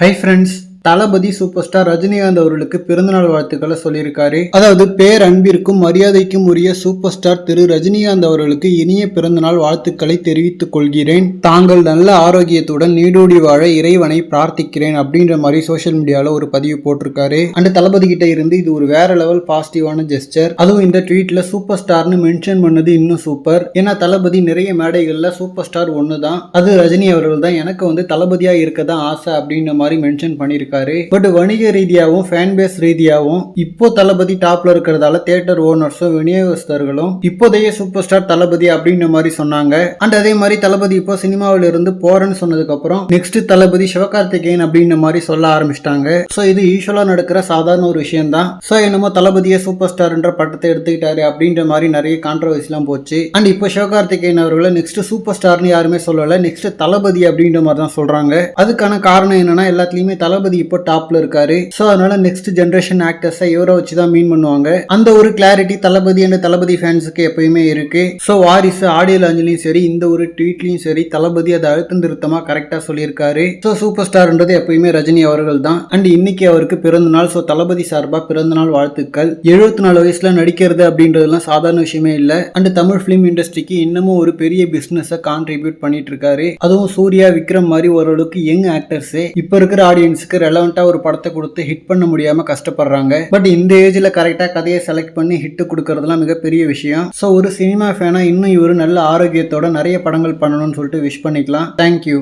Hi friends, Thalapathy superstar Rajinikanth அவர்களுக்கு பிறந்தநாள் வாழ்த்துக்களை சொல்லியிருக்காரு. அதாவது பேர் அன்பிற்கும் மரியாதைக்கும் உரிய சூப்பர் ஸ்டார் திரு ரஜினிகாந்த் அவர்களுக்கு இனிய பிறந்தநாள் வாழ்த்துக்களை தெரிவித்துக் கொள்கிறேன். தாங்கள் நல்ல ஆரோக்கியத்துடன் நீடூடி வாழ இறைவனை பிரார்த்திக்கிறேன் அப்படின்ற மாதிரி சோஷியல் மீடியாவில் ஒரு பதிவு போட்டிருக்காரு. அண்ட் தளபதி கிட்ட இருந்து இது ஒரு வேற லெவல் பாசிட்டிவான ஜெஸ்டர் அதுவும் இந்த ட்வீட்ல சூப்பர் ஸ்டார்னு மென்ஷன் பண்ணது இன்னும் சூப்பர் ஏன்னா தளபதி நிறைய மேடைகள்ல சூப்பர் ஸ்டார் ஒன்று தான் அது ரஜினி அவர்கள் தான். எனக்கு வந்து தளபதியா இருக்க தான் ஆசை அப்படின்ற மாதிரி மென்ஷன் பண்ணியிருக்காரு. பட் வணிக ரீதியாகவும் ஃபேன் பேஸ் ரீதியாகவும் இப்போ தளபதி டாப்ல இருக்கிறதால தியேட்டர் ஓனர்ஸும் விநியோகஸ்தர்களும் இப்போதைய சூப்பர் ஸ்டார் தளபதி அப்படின்ற மாதிரி சொன்னாங்க. அண்ட் அதே மாதிரி தளபதி இப்போ சினிமாவில இருந்து போறேன்னு சொன்னதுக்கு அப்புறம் நெக்ஸ்ட் தளபதி சிவகார்த்திகேயன் அப்படின்ற மாதிரி சொல்ல ஆரம்பிச்சிட்டாங்க. ஸோ இது யூஸ்வலா நடக்கிற சாதாரண ஒரு விஷயம் தான் ஸோ என்னமோ தளபதியை சூப்பர் ஸ்டார்ன்ற பட்டத்தை எடுத்துக்கிட்டாரு அப்படின்ற மாதிரி நிறைய கான்ட்ரவர்சிலாம் போச்சு. அண்ட் இப்போ சிவகார்த்திகேயன் அவர்களை நெக்ஸ்ட் சூப்பர் ஸ்டார்னு யாருமே சொல்லலை நெக்ஸ்ட் தளபதி அப்படின்ற மாதிரி தான் சொல்றாங்க. அதுக்கான காரணம் என்னன்னா எல்லாத்துலயுமே தளபதி இப்போ டாப்ல இருக்காரு. ஸோ அதனால நெக்ஸ்ட் ஜென்ரேஷன் ஆக்டர்ஸை இவரை வச்சு தான் மீன் பண்ணுவாங்க. அந்த ஒரு கிளாரிட்டி தளபதி அண்ட் தளபதி ஃபேன்ஸுக்கு எப்பயுமே இருக்கு. ஸோ வாரிசு ஆடியோ லாஞ்சிலையும் சரி இந்த ஒரு ட்வீட்லையும் சரி தளபதி அதை அழுத்தம் திருத்தமா கரெக்டா சொல்லியிருக்காரு. ஸோ சூப்பர் ஸ்டார்ன்றது எப்பயுமே ரஜினி அவர்கள் தான். அண்ட் இன்னைக்கு அவருக்கு பிறந்த நாள் ஸோ தளபதி சார்பா பிறந்த நாள் வாழ்த்துக்கள். எழுபத்தி நாலு வயசுல நடிக்கிறது அப்படின்றதுலாம் சாதாரண விஷயமே இல்லை. அண்ட் தமிழ் ஃபிலிம் இண்டஸ்ட்ரிக்கு இன்னமும் ஒரு பெரிய பிசினஸை கான்ட்ரிபியூட் பண்ணிட்டு இருக்காரு. அதுவும் சூர்யா விக்ரம் மாதிரி ஓரளவுக்கு யங் ஆக்டர்ஸ் இப்போ இருக்கிற ஆடியன்ஸுக்கு ரெலவெண்ட்டாக ஒரு படத்தை கொடுத்து ஹிட் பண்ண முடியாம கஷ்டப்படுறாங்க. பட் இந்த ஏஜ்ல கரெக்டாக கதையை செலக்ட் பண்ணி ஹிட் கொடுக்கறதுலாம் மிகப்பெரிய விஷயம். ஸோ ஒரு சினிமா ஃபேனா இன்னும் இவர் நல்ல ஆரோக்கியத்தோட நிறைய படங்கள் பண்ணணும்னு சொல்லிட்டு விஷ் பண்ணிக்கலாம். தேங்க்யூ